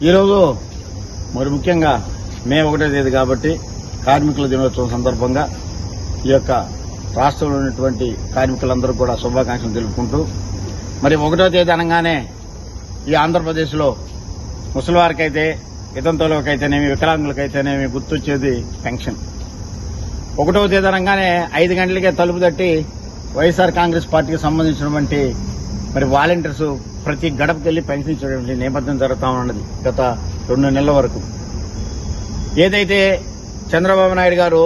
ఈరోజు మరి ముఖ్యంగా మే ఒకటో తేదీ కాబట్టి కార్మికుల దినోత్సవం సందర్భంగా ఈ యొక్క రాష్ట్రంలో ఉన్నటువంటి కార్మికులందరూ కూడా శుభాకాంక్షలు తెలుపుకుంటూ మరి ఒకటో తేదీ అనగానే ఈ ఆంధ్రప్రదేశ్లో ముసలివారికైతే ఇతంతులకైతేనేమి వికలాంగులకైతేనేమి గుర్తొచ్చేది పెన్షన్. ఒకటో తేదీ అనగానే ఐదు గంటలకే తలుపు తట్టి వైఎస్ఆర్ కాంగ్రెస్ పార్టీకి సంబంధించినటువంటి మరి వాలంటీర్స్ ప్రతి గడపకి వెళ్ళి పెన్షన్ ఇచ్చేటువంటి నేపథ్యం జరుగుతూ ఉన్నది గత రెండు నెలల వరకు. ఏదైతే చంద్రబాబు నాయుడు గారు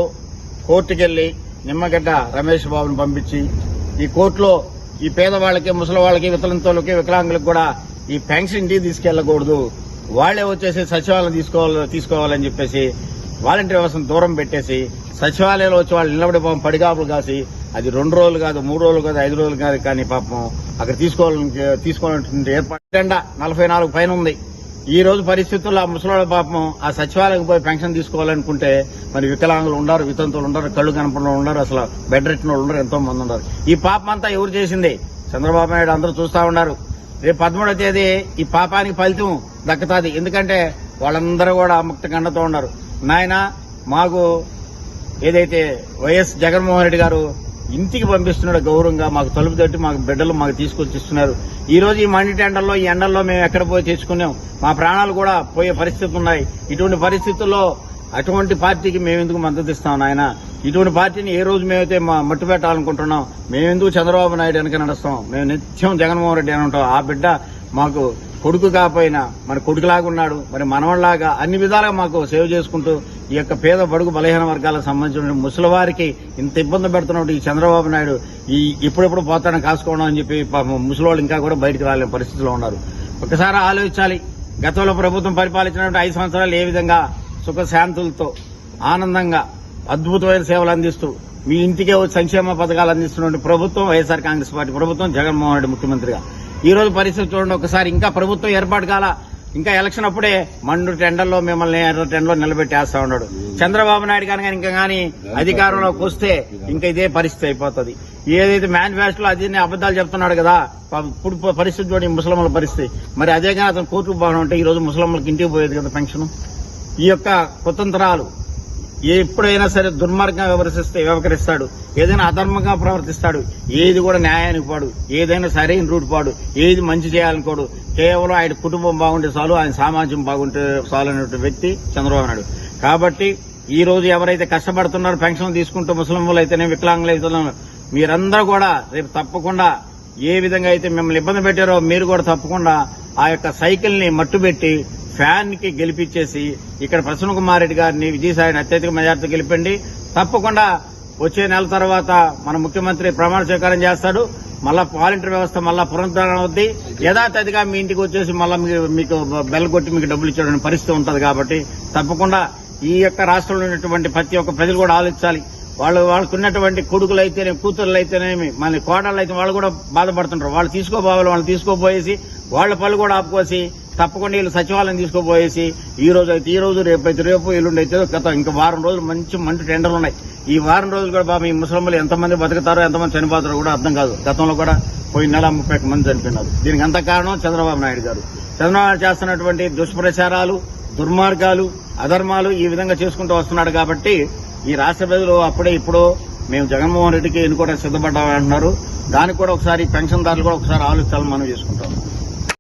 కోర్టుకెళ్ళి నిమ్మగడ్డ రమేష్ బాబును పంపించి ఈ కోర్టులో ఈ పేదవాళ్ళకి ముసలి వాళ్ళకి వితలంతులకి వికలాంగులకు కూడా ఈ పెన్షన్ ఇంటికి తీసుకెళ్ళకూడదు వాళ్ళే వచ్చేసి సచివాలయం తీసుకోవాలి తీసుకోవాలని చెప్పేసి వాలంటీర్ వ్యవస్థను దూరం పెట్టేసి సచివాలయంలో వచ్చి వాళ్ళు నిలబడి పాపం పడిగాపులు కాసి అది రెండు రోజులు కాదు మూడు రోజులు కాదు ఐదు రోజులు కాదు కానీ పాపం అక్కడ తీసుకోవాలని తీసుకోవాలంటే ఏర్పాటు నలభై నాలుగు పైన ఉంది. ఈ రోజు పరిస్థితుల్లో ఆ ముసలాళ్ళ పాపం ఆ సచివాలయం పోయి పెన్షన్ తీసుకోవాలనుకుంటే మరి వికలాంగులు ఉండరు వితంతులు ఉండరు కళ్ళు కనపడిన ఉండరు అసలు బెడ్ రెట్టిన వాళ్ళు ఉండరు ఎంతో మంది ఉండరు. ఈ పాపం అంతా ఎవరు చేసింది? చంద్రబాబు నాయుడు అందరూ చూస్తూ ఉన్నారు. రేపు పదమూడవ తేదీ ఈ పాపానికి ఫలితం దక్కుతుంది. ఎందుకంటే వాళ్ళందరూ కూడా ముక్త కండతో ఉన్నారు. నాయన మాకు ఏదైతే వైఎస్ జగన్మోహన్ రెడ్డి గారు ఇంటికి పంపిస్తున్నాడు గౌరవంగా మాకు తలుపు తట్టి మాకు బిడ్డలు మాకు తీసుకొచ్చి ఇస్తున్నారు. ఈ రోజు ఈ మండి ఎండల్లో ఈ ఎండల్లో మేము ఎక్కడ పోయి తెచ్చుకున్నాం? మా ప్రాణాలు కూడా పోయే పరిస్థితులు ఉన్నాయి. ఇటువంటి పరిస్థితుల్లో అటువంటి పార్టీకి మేము ఎందుకు మద్దతు ఇస్తాం నాయన? ఇటువంటి పార్టీని ఏ రోజు మేమైతే మా మట్టు పెట్టాలనుకుంటున్నాం మేమెందుకు చంద్రబాబు నాయుడు వెనక నడుస్తాం? మేము నిత్యం జగన్మోహన్ రెడ్డి అని ఉంటాం. ఆ బిడ్డ మాకు కొడుకు కాకపోయినా మన కొడుకులాగా ఉన్నాడు మరి మనవడిలాగా అన్ని విధాలుగా మాకు సేవ చేసుకుంటూ ఈ యొక్క పేద బడుగు బలహీన వర్గాలకు సంబంధించిన ముసలివారికి ఇంత ఇబ్బంది పెడుతున్నట్టు ఈ చంద్రబాబు నాయుడు ఈ ఇప్పుడెప్పుడు పోతాడని కాసుకోవడం అని చెప్పి ముసలివాళ్ళు ఇంకా కూడా బయటకు రాలేని పరిస్థితిలో ఉన్నారు. ఒకసారి ఆలోచించాలి. గతంలో ప్రభుత్వం పరిపాలించినటువంటి ఐదు సంవత్సరాలు ఏ విధంగా సుఖశాంతులతో ఆనందంగా అద్భుతమైన సేవలు అందిస్తూ మీ ఇంటికే వచ్చి సంక్షేమ పథకాలు అందిస్తున్నటువంటి ప్రభుత్వం వైఎస్ఆర్ కాంగ్రెస్ పార్టీ ప్రభుత్వం జగన్మోహన్ రెడ్డి ముఖ్యమంత్రిగా. ఈరోజు పరిస్థితి చూడండి ఒకసారి ఇంకా ప్రభుత్వం ఏర్పాటు కాల ఇంకా ఎలక్షన్ అప్పుడే మండు టెండర్లో మిమ్మల్ని ఎర్ర టెండర్లో నిలబెట్టేస్తా ఉన్నాడు. చంద్రబాబు నాయుడు కానీ ఇంకా కానీ అధికారంలోకి వస్తే ఇంకా ఇదే పరిస్థితి అయిపోతుంది. ఏదైతే మేనిఫెస్టోలో అది అబద్దాలు చెప్తున్నాడు కదా ఇప్పుడు పరిస్థితి చూడండి ముసలమ్మల పరిస్థితి. మరి అదే కానీ అతను కోర్టుకు పోవడం అంటే ఈ రోజు ముసలమ్మలకి ఇంటికి పోయేది కదా పెన్షన్? ఈ యొక్క కుతంత్రాలు ఎప్పుడైనా సరే దుర్మార్గంగా వ్యవహరిస్తే వ్యవహరిస్తాడు. ఏదైనా అధర్మంగా ప్రవర్తిస్తాడు. ఏది కూడా న్యాయానికి పాడు. ఏదైనా సరైన రూట్ పాడు. ఏది మంచి చేయాలనుకోడు. కేవలం ఆయన కుటుంబం బాగుంటే చాలు ఆయన సామాజ్యం బాగుంటే చాలు అనే వ్యక్తి చంద్రబాబు నాయుడు. కాబట్టి ఈ రోజు ఎవరైతే కష్టపడుతున్నారో పెన్షన్ తీసుకుంటూ ముస్లింలు అయితేనే వికలాంగులు అయితేనే మీరందరూ కూడా రేపు తప్పకుండా ఏ విధంగా అయితే మిమ్మల్ని ఇబ్బంది పెట్టారో మీరు కూడా తప్పకుండా ఆ యొక్క సైకిల్ని మట్టుబెట్టి ఫ్యాన్కి గెలిపించేసి ఇక్కడ ప్రసన్న కుమార్ రెడ్డి గారిని విజయసాయిని అత్యధిక మెజార్టీ గెలిపండి. తప్పకుండా వచ్చే నెల తర్వాత మన ముఖ్యమంత్రి ప్రమాణ స్వీకారం చేస్తాడు. మళ్ళా వాలంటీర్ వ్యవస్థ మళ్ళా పునరుద్ధరణ అవుద్ది. యథాతథిగా మీ ఇంటికి వచ్చేసి మళ్ళా మీకు- మీకు బెల్ కొట్టి మీకు డబ్బులు ఇచ్చే పరిస్థితి ఉంటుంది కాబట్టి తప్పకుండా ఈ యొక్క రాష్ట్రంలో ఉన్నటువంటి ప్రతి ఒక్క ప్రజలు కూడా ఆలోచించాలి. వాళ్ళు వాళ్ళకు ఉన్నటువంటి కొడుకులు అయితేనే కూతుర్లు అయితేనేమి మన కోడళ్ళు అయితే వాళ్ళు కూడా బాధపడుతుంటారు. వాళ్ళు తీసుకోబోవాలి వాళ్ళు తీసుకోపోయేసి వాళ్ళ పళ్ళు కూడా ఆపుకోసి తప్పకుండా వీళ్ళు సచివాలయం తీసుకోపోయేసి ఈ రోజు అయితే ఈ రోజు రేపు అయితే రేపు ఎల్లుండి అయితే గత ఇంకా వారం రోజులు మంచి మంచి టెండర్లు ఉన్నాయి. ఈ వారం రోజులు కూడా బాబు ఈ ముసలింలు ఎంతమంది బతుకుతారో ఎంతమంది చనిపోతారో కూడా అర్థం కాదు. గతంలో కూడా పోయిన నెల ముప్పై మంది చనిపోయినారు. దీనికి అంత కారణం చంద్రబాబు నాయుడు గారు. చంద్రబాబు నాయుడు చేస్తున్నటువంటి దుష్ప్రచారాలు దుర్మార్గాలు అధర్మాలు ఈ విధంగా చేసుకుంటూ వస్తున్నాడు కాబట్టి ఈ రాష్ట్ర ప్రజలు అప్పుడే ఇప్పుడు మేము జగన్మోహన్ రెడ్డికి ఎన్నుకోవడానికి సిద్ధపడ్డామని అంటున్నారు దానికి కూడా ఒకసారి పెన్షన్దారులు కూడా ఒకసారి ఆలోచించాలని మనం చేసుకుంటాం.